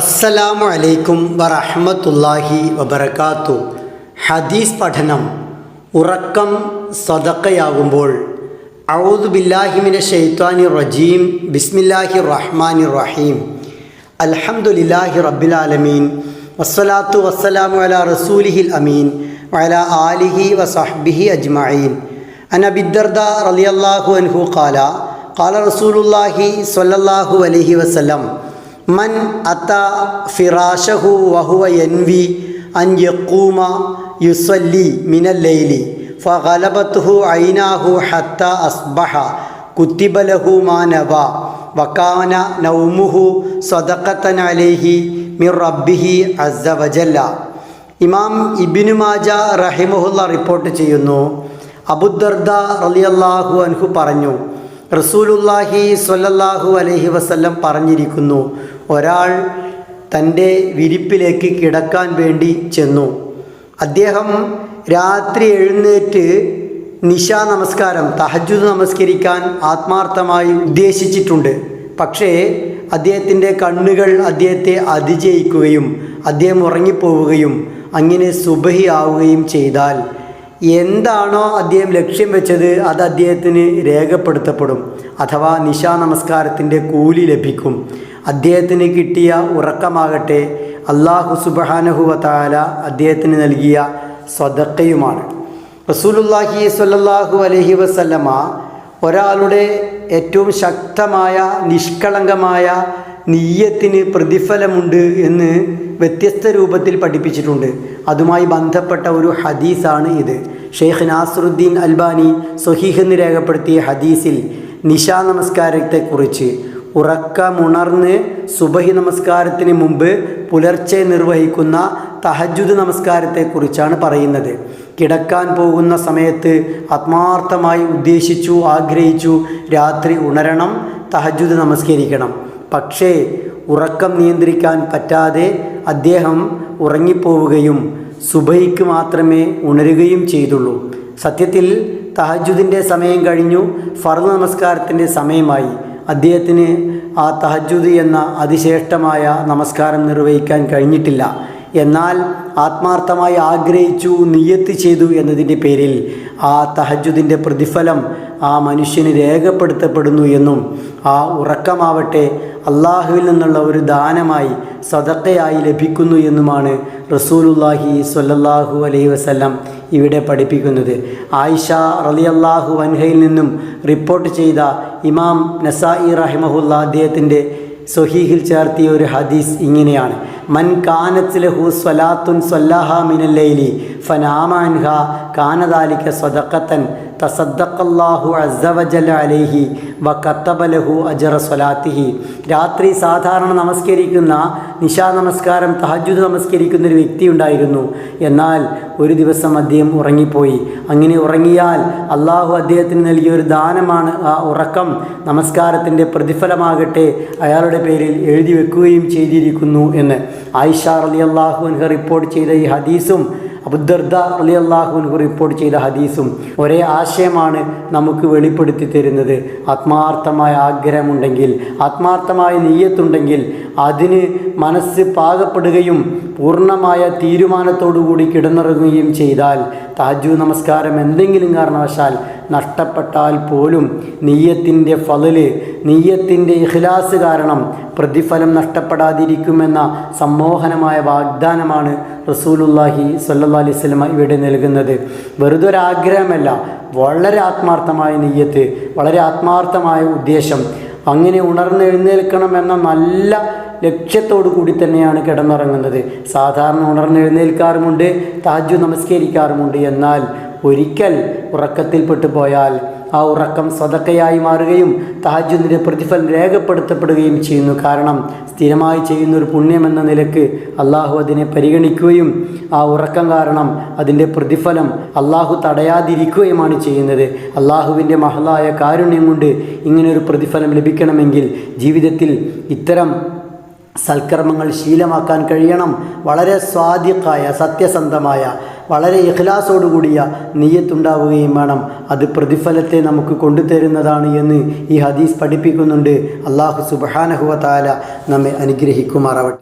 അസ്സലാമു അലൈക്കും വറഹ്മത്തുള്ളാഹി വബർക്കാത്തു ഹദീസ് പഠനം ഉറക്കം സദക്കയാകുമ്പോൾ ഔദു ബില്ലാഹിമിന ഷെയ്ത്താനി റജീം ബിസ്മില്ലാഹി റഹ്മാനി റഹീം. അൽഹംദുലില്ലാഹി റബ്ബിൽ ആലമീൻ. വസ്സലാത്തു വസ്സലാമു അലാ റസൂലിഹിൽ അമീൻ. വല ആലിഹി വസഹ്ബിഹി അജ്മഈൻ. അൻ റലിയല്ലാഹു അൻഹു ഖാല. ഖാല റസൂലുള്ളാഹി സ്വല്ലല്ലാഹു അലൈഹി വസല്ലം. മൻ അത്ത ഫിറാഷഹു വഹുവ യൻവി അൻ യക്കൂമ യുസ്വല്ലി മിനല്ലൈലി ലൈലി ഫഗലബത്തുഹു ഐനാഹു ഹത്ത അസ്ബഹ കുത്തിബലഹു മാനവ വക്കാന നൗമുഹു സദഖത്തൻ അലൈഹി മിർ റബ്ബിഹി അസ്സ വജല്ല. ഇമാം ഇബിനു മാജ റഹിമുഹുല്ല റിപ്പോർട്ട് ചെയ്യുന്നു. അബുദർദ റളിയല്ലാഹു അൻഹു പറഞ്ഞു റസൂലുല്ലാഹി സ്വല്ലല്ലാഹു അലൈഹി വസല്ലം പറഞ്ഞിരിക്കുന്നു ഒരാൾ തന്റെ വിരിപ്പിലേക്ക് കിടക്കാൻ വേണ്ടി ചെന്നു. അദ്ദേഹം രാത്രി എഴുന്നേറ്റ് നിശാ നമസ്കാരം തഹജുദ് നമസ്കരിക്കാൻ ആത്മാർത്ഥമായി ഉദ്ദേശിച്ചിട്ടുണ്ട്. പക്ഷേ അദ്ദേഹത്തിന്റെ കണ്ണുകൾ അദ്ദേഹത്തെ അതിജയിക്കുകയും അദ്ദേഹം ഉറങ്ങിപ്പോവുകയും അങ്ങനെ സുബഹി ആവുകയും ചെയ്താൽ എന്താണോ അദ്ദേഹം ലക്ഷ്യം വെച്ചത് അത് അദ്ദേഹത്തിന് രേഖപ്പെടുത്തപ്പെടും. അഥവാ നിശാ നമസ്കാരത്തിന്റെ കൂലി ലഭിക്കും. അദ്ദേഹത്തിന് കിട്ടിയ ഉറക്കമാകട്ടെ അള്ളാഹു സുബഹാനഹുവ താല അദ്ദേഹത്തിന് നൽകിയ സ്വതക്കയുമാണ് റസൂലുല്ലാഹി സ്വല്ലല്ലാഹു അലഹി വസല്ലമ ഒരാളുടെ ഏറ്റവും ശക്തമായ നിഷ്കളങ്കമായ നീയത്തിന് പ്രതിഫലമുണ്ട് എന്ന് വ്യത്യസ്ത രൂപത്തിൽ പഠിപ്പിച്ചിട്ടുണ്ട്. അതുമായി ബന്ധപ്പെട്ട ഒരു ഹദീസാണ് ഇത്. ഷെയ്ഖ് നാസറുദ്ദീൻ അൽബാനി സൊഹീഹ് എന്ന് രേഖപ്പെടുത്തിയ ഹദീസിൽ നിശാ നമസ്കാരത്തെക്കുറിച്ച് ഉറക്കമുണർന്ന് സുബഹി നമസ്കാരത്തിന് മുമ്പ് പുലർച്ചെ നിർവഹിക്കുന്ന തഹജുദ് നമസ്കാരത്തെക്കുറിച്ചാണ് പറയുന്നത്. കിടക്കാൻ പോകുന്ന സമയത്ത് ആത്മാർത്ഥമായി ഉദ്ദേശിച്ചു ആഗ്രഹിച്ചു രാത്രി ഉണരണം തഹജുദ് നമസ്കരിക്കണം. പക്ഷേ ഉറക്കം നിയന്ത്രിക്കാൻ പറ്റാതെ അദ്ദേഹം ഉറങ്ങിപ്പോവുകയും സുബൈക്ക് മാത്രമേ ഉണരുകയും ചെയ്തുള്ളൂ. സത്യത്തിൽ തഹജുദിന്റെ സമയം കഴിഞ്ഞു ഫർദ് നമസ്കാരത്തിന്റെ സമയമായി. അദ്ദേഹത്തിന് ആ തഹജുദ് എന്ന അതിശ്രേഷ്ഠമായ നമസ്കാരം നിർവഹിക്കാൻ കഴിഞ്ഞിട്ടില്ല. എന്നാൽ ആത്മാർത്ഥമായി ആഗ്രഹിച്ചു നിയത്ത് ചെയ്തു എന്നതിന്റെ പേരിൽ ആ തഹജുദിന്റെ പ്രതിഫലം ആ മനുഷ്യന് രേഖപ്പെടുത്തപ്പെടുന്നു എന്നും ആ ഉറക്കമാവട്ടെ അള്ളാഹുവിൽ നിന്നുള്ള ഒരു ദാനമായി സദക്കയായി ലഭിക്കുന്നു എന്നുമാണ് റസൂലുല്ലാഹി സ്വല്ലല്ലാഹു അലൈഹി വസല്ലം ഇവിടെ പഠിപ്പിക്കുന്നത്. ആയിഷ റളിയല്ലാഹു വൻഹയിൽ നിന്നും റിപ്പോർട്ട് ചെയ്ത ഇമാം നസായി റഹിമഹുല്ല അദ്ദേഹത്തിന്റെ സൊഹീഹിൽ ചേർത്തിയ ഒരു ഹദീസ് ഇങ്ങനെയാണ്. മൻ കാനത്തിലഹു സ്വലാത്തുൻ സ്വല്ലാഹ മിനല്ലൈലി ഫനാമാൻഹ കാനദാലിക സ്വതക്കത്തൻ തസദ്ദഖല്ലാഹു അസവജല അലൈഹി വ കത്തബലഹു അജറ സ്വലാത്തിഹി. രാത്രി സാധാരണ നമസ്കരിക്കുന്ന നിശാ നമസ്കാരം തഹജുദ് നമസ്കരിക്കുന്ന ഒരു വ്യക്തി ഉണ്ടായിരുന്നു. എന്നാൽ ഒരു ദിവസം അദ്ദേഹം ഉറങ്ങിപ്പോയി. അങ്ങനെ ഉറങ്ങിയാൽ അള്ളാഹു അദ്ദേഹത്തിന് നൽകിയ ഒരു ദാനമാണ് ആ ഉറക്കം. നമസ്കാരത്തിന്റെ പ്രതിഫലമാകട്ടെ അയാളുടെ പേരിൽ എഴുതി വെക്കുകയും ചെയ്തിരിക്കുന്നു എന്ന്. ആയിഷ അലി അൻഹ റിപ്പോർട്ട് ചെയ്ത ഈ ഹദീസും അബുദർദ അലി അള്ളാഹുൻഹു റിപ്പോർട്ട് ചെയ്ത ഹദീസും ഒരേ ആശയമാണ് നമുക്ക് വെളിപ്പെടുത്തി തരുന്നത്. ആത്മാർത്ഥമായ ആഗ്രഹമുണ്ടെങ്കിൽ ആത്മാർത്ഥമായ നീയത്തുണ്ടെങ്കിൽ അതിന് മനസ്സ് പാകപ്പെടുകയും പൂർണമായ തീരുമാനത്തോടുകൂടി കിടന്നിറങ്ങുകയും ചെയ്താൽ താജു നമസ്കാരം എന്തെങ്കിലും കാരണവശാൽ നഷ്ടപ്പെട്ടാൽ പോലും നെയ്യത്തിന്റെ ഫലല് നെയ്യത്തിന്റെ ഇഖ്ലാസ് കാരണം പ്രതിഫലം നഷ്ടപ്പെടാതിരിക്കുമെന്ന സമ്മോഹനമായ വാഗ്ദാനമാണ് റസൂലുല്ലാഹി സല്ലാ അലൈഹി സ്വലമ ഇവിടെ നൽകുന്നത്. വെറുതെ ഒരാഗ്രഹമല്ല വളരെ ആത്മാർത്ഥമായ നെയ്യത്ത് വളരെ ആത്മാർത്ഥമായ ഉദ്ദേശം. അങ്ങനെ ഉണർന്നെഴുന്നേൽക്കണം എന്ന നല്ല ലക്ഷ്യത്തോടു കൂടി തന്നെയാണ് കിടന്നുറങ്ങുന്നത്. സാധാരണ ഉണർന്നെഴുന്നേൽക്കാറുമുണ്ട് താജു നമസ്കരിക്കാറുമുണ്ട്. എന്നാൽ ഒരിക്കൽ ഉറക്കത്തിൽപ്പെട്ടു പോയാൽ ആ ഉറക്കം സ്വതക്കയായി മാറുകയും താജുദിന്റെ പ്രതിഫലം രേഖപ്പെടുത്തപ്പെടുകയും ചെയ്യുന്നു. കാരണം സ്ഥിരമായി ചെയ്യുന്ന ഒരു പുണ്യമെന്ന നിലയ്ക്ക് അള്ളാഹു അതിനെ പരിഗണിക്കുകയും ആ ഉറക്കം കാരണം അതിന്റെ പ്രതിഫലം അള്ളാഹു തടയാതിരിക്കുകയുമാണ് ചെയ്യുന്നത്. അള്ളാഹുവിന്റെ മഹലായ കാരുണ്യം കൊണ്ട് ഇങ്ങനൊരു പ്രതിഫലം ലഭിക്കണമെങ്കിൽ ജീവിതത്തിൽ ഇത്തരം സൽക്കർമ്മങ്ങൾ ശീലമാക്കാൻ കഴിയണം. വളരെ സ്വാദിഖായ സത്യസന്ധമായ വളരെ ഇഖ്ലാസോടുകൂടിയ നീയത്തുണ്ടാവുകയും വേണം. അത് പ്രതിഫലത്തെ നമുക്ക് കൊണ്ടുതരുന്നതാണ് എന്ന് ഈ ഹദീസ് പഠിപ്പിക്കുന്നുണ്ട്. അള്ളാഹു സുബാനഹുവ താല നമ്മെ അനുഗ്രഹിക്കുമാറാവട്ടെ.